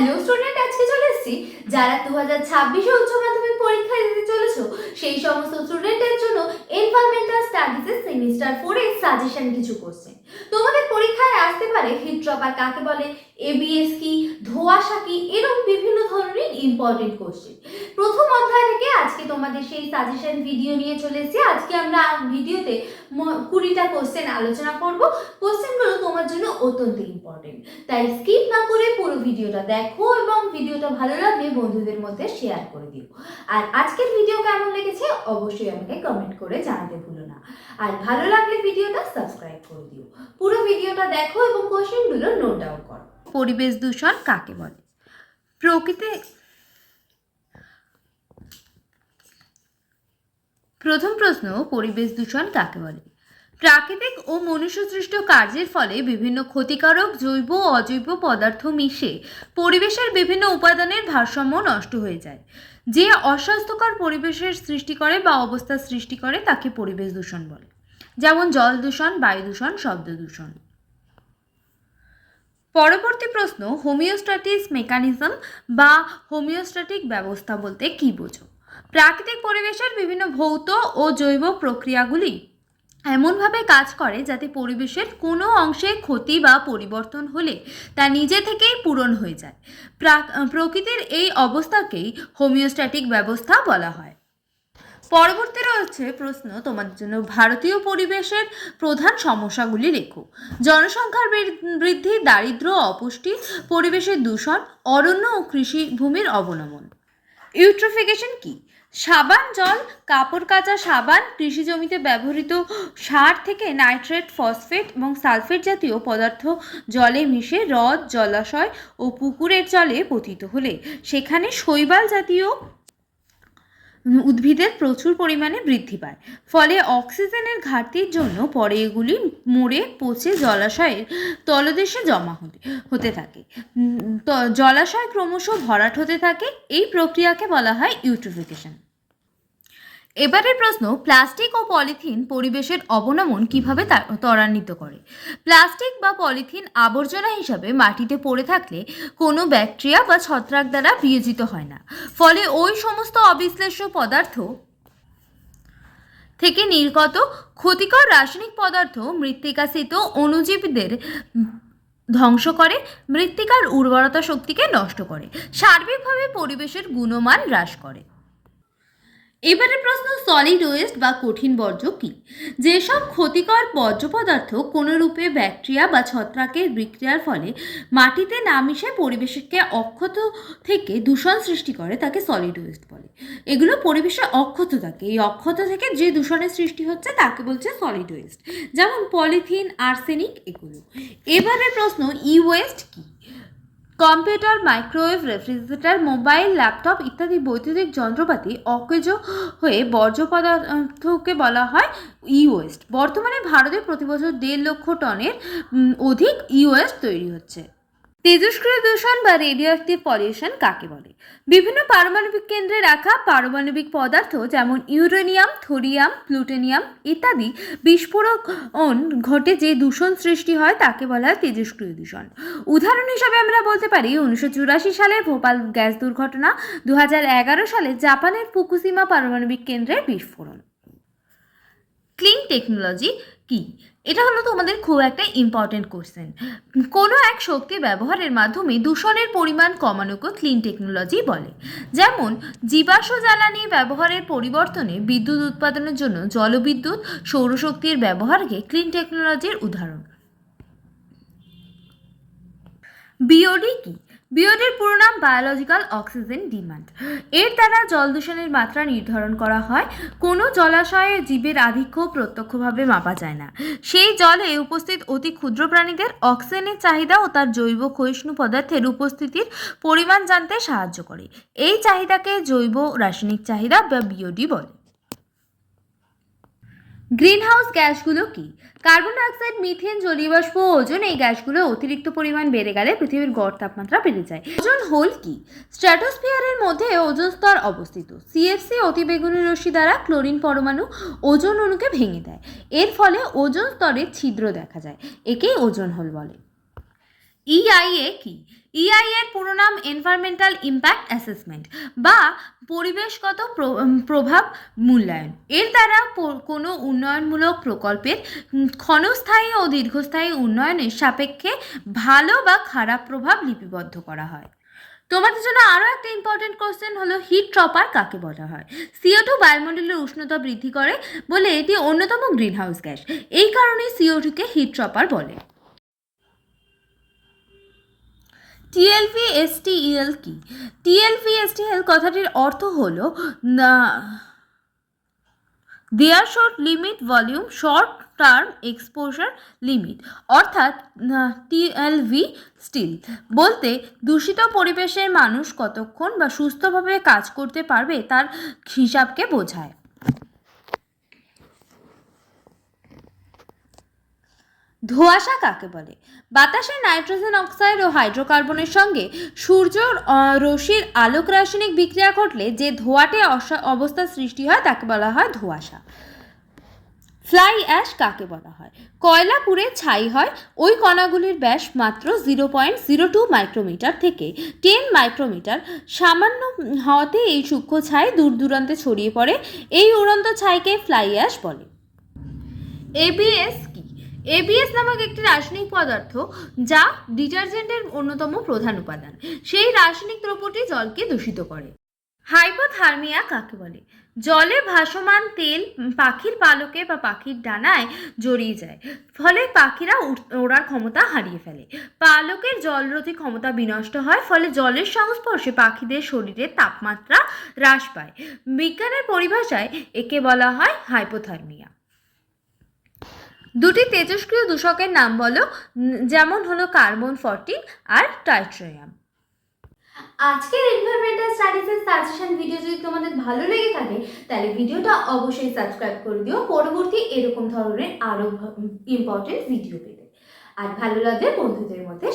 Hello student, আজকে চলে এসেছি। যারা দু হাজার ছাব্বিশে উচ্চ মাধ্যমিক পরীক্ষা দিতে চলেছো, সেই সমস্ত স্টুডেন্টের জন্য এনভায়রনমেন্টাল স্টাডিজের সেমিস্টার ফোরে সাজেশন কিছু করছে তোমাদের পরীক্ষায় আসতে পারে হিট ড্রপার কাকে বলে? এবিএস কি, ধোঁয়াশা কি, এরকম বিভিন্ন ধরনের ইম্পর্টেন্ট কোশ্চেন প্রথম অধ্যায় থেকে আজকে তোমাদের সেই সাজেশন ভিডিও নিয়ে চলে এসেছি। আজকে আমরা ভিডিওতে কুড়িটা কোশ্চেন আলোচনা করব। কোশ্চেনগুলো তোমার জন্য অত্যন্ত ইম্পর্টেন্ট তাই স্কিপ না করে পুরো ভিডিওটা দেখো এবং ভিডিওটা ভালো লাগলে বন্ধুদের মধ্যে শেয়ার করে দিও। আর আজকের ভিডিও কেমন লেগেছে অবশ্যই আমাকে কমেন্ট করে জানাতে ভুলো না। আর ভালো লাগলে ভিডিওটা সাবস্ক্রাইব করে দিও। পুরো ভিডিওটা দেখো এবং কোশ্চেনগুলো নোট ডাউন করো। পরিবেশ দূষণ কাকে বলে? প্রকৃতি প্রথম প্রশ্ন, পরিবেশ দূষণ কাকে বলে? প্রাকৃতিক ও মনুষ্যসৃষ্ট কার্যের ফলে বিভিন্ন ক্ষতিকারক জৈব ও অজৈব পদার্থ মিশে পরিবেশের বিভিন্ন উপাদানের ভারসাম্য নষ্ট হয়ে যায়। যে অস্বাস্থ্যকর পরিবেশের সৃষ্টি করে বা অবস্থার সৃষ্টি করে তাকে পরিবেশ দূষণ বলে। যেমন জল দূষণ, বায়ু দূষণ, শব্দ দূষণ। পরবর্তী প্রশ্ন, হোমিওস্ট্যাটিস মেকানিজম বা হোমিওস্ট্যাটিক ব্যবস্থা বলতে কী বোঝো? প্রাকৃতিক পরিবেশের বিভিন্ন ভৌত ও জৈব প্রক্রিয়াগুলি এমনভাবে কাজ করে যাতে পরিবেশের কোনো অংশে ক্ষতি বা পরিবর্তন হলে তা নিজে থেকেই পূরণ হয়ে যায়। প্রাক- প্রকৃতির এই অবস্থাকেই হোমিওস্ট্যাটিক ব্যবস্থা বলা হয়। পরবর্তী রয়েছে প্রশ্ন, তোমাদের জন্য ভারতীয় পরিবেশের প্রধান সমস্যাগুলি লেখো। জনসংখ্যার বৃদ্ধি দারিদ্র্য অপুষ্টি, পরিবেশের দূষণ, অরণ্য ও কৃষি ভূমির অবনমন। ইউট্রোফিকেশন কি? সাবান, জল, কাপড় কাচা সাবান, কৃষি জমিতে ব্যবহৃত সার থেকে নাইট্রেট, ফসফেট এবং সালফেট জাতীয় পদার্থ জলে মিশে হ্রদ, জলাশয় ও পুকুরের জলে পতিত হলে, সেখানে শৈবাল জাতীয় উদ্ভিদের প্রচুর পরিমাণে বৃদ্ধি পায়। ফলে অক্সিজেনের ঘাটতির জন্য পরে এগুলি মরে পচে জলাশয়ের তলদেশে জমা হতে হতে থাকে। জলাশয় ক্রমশ ভরাট হতে থাকে। এই প্রক্রিয়াকে বলা হয় ইউট্রিফিকেশন। এবারের প্রশ্ন, প্লাস্টিক ও পলিথিন পরিবেশের অবনমন কীভাবে ত্বরান্বিত করে? প্লাস্টিক বা পলিথিন আবর্জনা হিসাবে মাটিতে পড়ে থাকলে কোনো ব্যাকটেরিয়া বা ছত্রাক দ্বারা বিয়োজিত হয় না। ফলে ওই সমস্ত অবিশ্লেষ্য পদার্থ থেকে নির্গত ক্ষতিকর রাসায়নিক পদার্থ মৃত্তিকাস্থিত অণুজীবীদের ধ্বংস করে, মৃত্তিকার উর্বরতা শক্তিকে নষ্ট করে, সার্বিকভাবে পরিবেশের গুণমান হ্রাস করে। এবারের প্রশ্ন সলিড ওয়েস্ট বা কঠিন বর্জ্য কী? যেসব ক্ষতিকর বর্জ্য পদার্থ কোনো রূপে ব্যাকটেরিয়া বা ছত্রাকের বিক্রিয়ার ফলে মাটিতে না মিশে পরিবেশকে অক্ষত থেকে দূষণ সৃষ্টি করে, তাকে সলিড ওয়েস্ট বলে। এগুলো পরিবেশে অক্ষত থাকে। এই অক্ষত থেকে যে দূষণের সৃষ্টি হচ্ছে, তাকে বলছে সলিড ওয়েস্ট যেমন পলিথিন আর্সেনিক এগুলো। এবারের প্রশ্ন ই ওয়েস্ট কী? Computer, microwave, refrigerator, mobile, laptop ইত্যাদি বৈদ্যুতিক যন্ত্রপাতি অকেজ হয়ে বর্জ্য পদার্থকে বলা হয় ই ওয়েস্ট বর্তমানে ভারতে প্রতিবছর দেড় লক্ষ টনের অধিক ই ওয়েস্ট তৈরি হচ্ছে। তেজস্ক্রিয় দূষণ বা রেডিও অ্যাক্টিভ পলিউশন কাকে বলে? বিভিন্ন পারমাণবিক কেন্দ্রে রাখা পারমাণবিক পদার্থ যেমন ইউরেনিয়াম থোরিয়াম প্লুটোনিয়াম ইত্যাদি বিস্ফোরণ ঘটে যে দূষণ সৃষ্টি হয় তাকে বলা হয় তেজস্ক্রিয় দূষণ। উদাহরণ হিসাবে আমরা বলতে পারি, উনিশশো চুরাশি সালের ভোপাল গ্যাস দুর্ঘটনা দু হাজার এগারো সালে জাপানের ফুকুসিমা পারমাণবিক কেন্দ্রের বিস্ফোরণ। ক্লিন টেকনোলজি কি? এটা হলো তোমাদের খুব একটা ইম্পর্টেন্ট কোশ্চেন কোনো এক শক্তি ব্যবহারের মাধ্যমে দূষণের পরিমাণ কমানোকে ক্লিন টেকনোলজি বলে। যেমন, জীবাশ্ম জ্বালানি ব্যবহারের পরিবর্তনে বিদ্যুৎ উৎপাদনের জন্য জলবিদ্যুৎ সৌরশক্তির ব্যবহারকে ক্লিন টেকনোলজির উদাহরণ। বিওডি কি? বিওডির পুরো নাম বায়োলজিক্যাল অক্সিজেন ডিমান্ড এর দ্বারা জল দূষণের মাত্রা নির্ধারণ করা হয়। কোনো জলাশয়ে জীবের আধিক্য প্রত্যক্ষভাবে মাপা যায় না। সেই জলে উপস্থিত অতি ক্ষুদ্র প্রাণীদের অক্সিজেনের চাহিদা ও তার জৈব ক্ষয়িষ্ণু পদার্থের উপস্থিতির পরিমাণ জানতে সাহায্য করে। এই চাহিদাকে জৈব রাসায়নিক চাহিদা বা বিওডি বলে। গ্রিনহাউস গ্যাসগুলো কি? কার্বন ডাইঅক্সাইড, মিথেন জলীয়বাষ্প ওজন এই গ্যাসগুলো অতিরিক্ত পরিমাণ বেড়ে গেলে পৃথিবীর গড় তাপমাত্রা বেড়ে যায়। ওজন হোল কি? স্ট্র্যাটোস্ফিয়ারের মধ্যে ওজন স্তর অবস্থিত। সিএফসি অতিবেগুনি রশ্মি দ্বারা ক্লোরিন পরমাণু ওজন অণুকে ভেঙে দেয়। এর ফলে ওজন স্তরে ছিদ্র দেখা যায়। একেই ওজন হোল বলে। ইআইএ কি? ইআইএর পুরো নাম এনভায়রনমেন্টাল ইম্প্যাক্ট অ্যাসেসমেন্ট বা পরিবেশগত প্র- প্রভাব মূল্যায়ন। এর দ্বারা কোনো উন্নয়নমূলক প্রকল্পের ক্ষণস্থায়ী ও দীর্ঘস্থায়ী উন্নয়নের সাপেক্ষে ভালো বা খারাপ প্রভাব লিপিবদ্ধ করা হয়। তোমাদের জন্য আরও একটা ইম্পর্টেন্ট কোশ্চেন হলো হিট ট্রপার কাকে বলা হয়? সিও টু বায়ুমণ্ডলের উষ্ণতা বৃদ্ধি করে বলে এটি অন্যতম গ্রিনহাউস গ্যাস এই কারণে সিও টুকে হিট ট্রপার বলে। টিএলভি এসটিইএল কি? টিএলভি এসটিএল কথাটির অর্থ হলো there short limit volume, short term exposure limit, অর্থাৎ টিএলভি স্টিল। বলতে, দূষিত পরিবেশের মানুষ কতক্ষণ বা সুস্থভাবে কাজ করতে পারবে তার হিসাবকে বোঝায়। ধোঁয়াশা কাকে বলে? বাতাসে নাইট্রোজেন অক্সাইড ও হাইড্রোকার্বনের সঙ্গে সূর্যর আহ, রশ্মির আলোক রাসায়নিক বিক্রিয়া ঘটলে যে ধোঁয়াটে অবস্থা সৃষ্টি হয় তাকে বলা হয় ধোঁয়াশা। ফ্লাই অ্যাশ কাকে বলা হয়? কয়লা পুড়ে ছাই হয় ওই কণাগুলির ব্যাস মাত্র zero point zero two micrometre থেকে টেন মাইক্রোমিটার। সামান্য হওয়াতে এই সূক্ষ্ম ছাই দূর দূরান্তে ছড়িয়ে পড়ে এই উড়ন্ত ছাইকে ফ্লাই অ্যাশ বলে। এবিএস কি? এবিএস নামক একটি রাসায়নিক পদার্থ যা ডিটারজেন্টের অন্যতম প্রধান উপাদান। সেই রাসায়নিক দ্রব্যটি জলকে দূষিত করে। হাইপোথার্মিয়া কাকে বলে? জলে ভাসমান তেল পাখির পালকে বা পাখির ডানায় জড়িয়ে যায়। ফলে পাখিরা ওড়ার ক্ষমতা হারিয়ে ফেলে। পালকের জলরোধী ক্ষমতা বিনষ্ট হয়, ফলে জলের সংস্পর্শে পাখিদের শরীরে তাপমাত্রা হ্রাস পায়। বিজ্ঞানের পরিভাষায় একে বলা হয় হাইপোথার্মিয়া। দুটি তেজস্ক্রিয় দূষকের নাম বলো যেমন হলো কার্বন ফর্টিন আর টাইট্রোয়াম। আজকের এনভায়রনমেন্টাল স্টাডিজের সাজেশন ভিডিও যদি তোমাদের ভালো লেগে থাকে, তাহলে ভিডিওটা অবশ্যই সাবস্ক্রাইব করে দিও। পরবর্তী এরকম ধরনের আরও ইম্পর্টেন্ট ভিডিও পেতে। আর ভালো লাগলে বন্ধুদের মধ্যে